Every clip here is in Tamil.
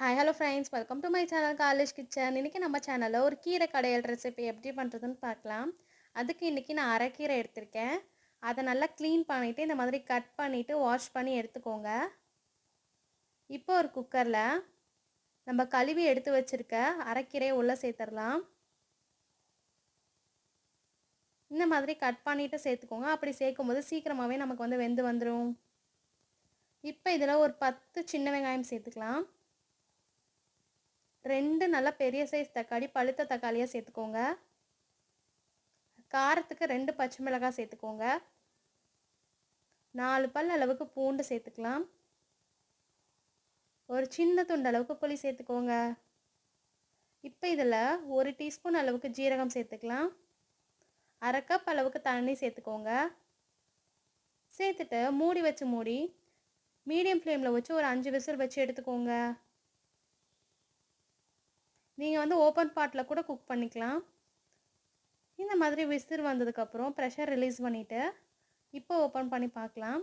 Hi hello friends welcome to my channel college kitchen இன்றைக்கி நம்ம சேனலில் ஒரு கீரை கடையல் ரெசிபி எப்படி பண்ணுறதுன்னு பார்க்கலாம். அதுக்கு இன்றைக்கி நான் அரைக்கீரை எடுத்திருக்கேன். அதை நல்லா க்ளீன் பண்ணிவிட்டு இந்த மாதிரி கட் பண்ணிவிட்டு வாஷ் பண்ணி எடுத்துக்கோங்க. இப்போ ஒரு குக்கரில் நம்ம கழுவி எடுத்து வச்சுருக்க அரைக்கீரையை உள்ளே சேர்த்துடலாம். இந்த மாதிரி கட் பண்ணிவிட்டு சேர்த்துக்கோங்க. அப்படி சேர்க்கும்போது சீக்கிரமாகவே நமக்கு வந்து வெந்து வந்துடும் இப்போ இதில் ஒரு பத்து சின்ன வெங்காயம் சேர்த்துக்கலாம். ரெண்டு நல்லா பெரிய சைஸ் தக்காளி பழுத்த தக்காளியாக சேர்த்துக்கோங்க. காரத்துக்கு ரெண்டு பச்சை மிளகாய் சேர்த்துக்கோங்க. நாலு பல் அளவுக்கு பூண்டு சேர்த்துக்கலாம். ஒரு சின்ன துண்டு அளவுக்கு புளி சேர்த்துக்கோங்க. இப்போ இதில் ஒரு டீஸ்பூன் அளவுக்கு ஜீரகம் சேர்த்துக்கலாம். அரை கப் அளவுக்கு தண்ணி சேர்த்துக்கோங்க. சேர்த்துட்டு மூடி வச்சு மூடி மீடியம் ஃப்ளேமில் வச்சு ஒரு அஞ்சு விசில் வச்சு எடுத்துக்கோங்க. நீங்கள் வந்து ஓப்பன் பாட்டில் கூட குக் பண்ணிக்கலாம். இந்த மாதிரி விசிறு வந்ததுக்கப்புறம் ப்ரெஷர் ரிலீஸ் பண்ணிவிட்டு இப்போ ஓப்பன் பண்ணி பார்க்கலாம்.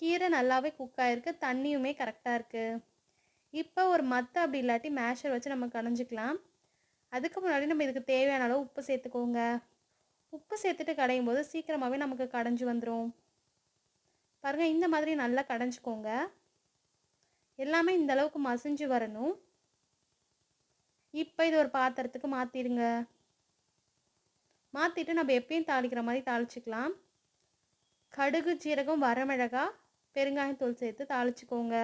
கீரை நல்லாவே குக் ஆகிருக்கு தண்ணியுமே கரெக்டாக இருக்குது இப்போ ஒரு மத்த அப்படி இல்லாட்டி மேஷர் வச்சு நம்ம கடைஞ்சிக்கலாம். அதுக்கு முன்னாடி நம்ம இதுக்கு தேவையான அளவு உப்பு சேர்த்துக்கோங்க. உப்பு சேர்த்துட்டு கடையும் போது சீக்கிரமாகவே நமக்கு கடைஞ்சி வந்துடும் பாருங்கள் இந்த மாதிரி நல்லா கடைஞ்சிக்கோங்க. எல்லாமே இந்த அளவுக்கு மசிஞ்சு வரணும். இப்போ இது ஒரு பாத்திரத்துக்கு மாற்றிடுங்க மாற்றிட்டு நம்ம எப்பயும் தாளிக்கிற மாதிரி தாளிச்சிக்கலாம். கடுகு ஜீரகம் வரமிளகா பெருங்காயத்தூள் சேர்த்து தாளிச்சிக்கோங்க.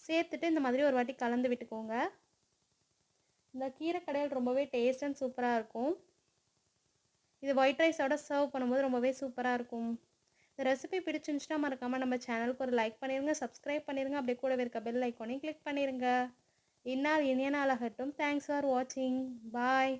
சேர்த்துட்டு இந்த மாதிரி ஒரு வாட்டி கலந்து விட்டுக்கோங்க. இந்த கீரை கடையில் ரொம்பவே டேஸ்ட் அண்ட் சூப்பராக இருக்கும். இது ஒயிட் ரைஸோட சர்வ் பண்ணும்போது ரொம்பவே சூப்பராக இருக்கும். இந்த ரெசிபி பிடிச்சிருந்துச்சுன்னா மறக்காமல் நம்ம சேனலுக்கு ஒரு லைக் பண்ணிடுங்க சப்ஸ்கிரைப் பண்ணிடுங்க அப்படியே கூடவே இருக்க பெல் ஐக்கோனையும் கிளிக் பண்ணிடுங்க இந்நாள் இனிய நாளாகட்டும். தேங்க்ஸ் ஃபார் வாட்சிங் பாய்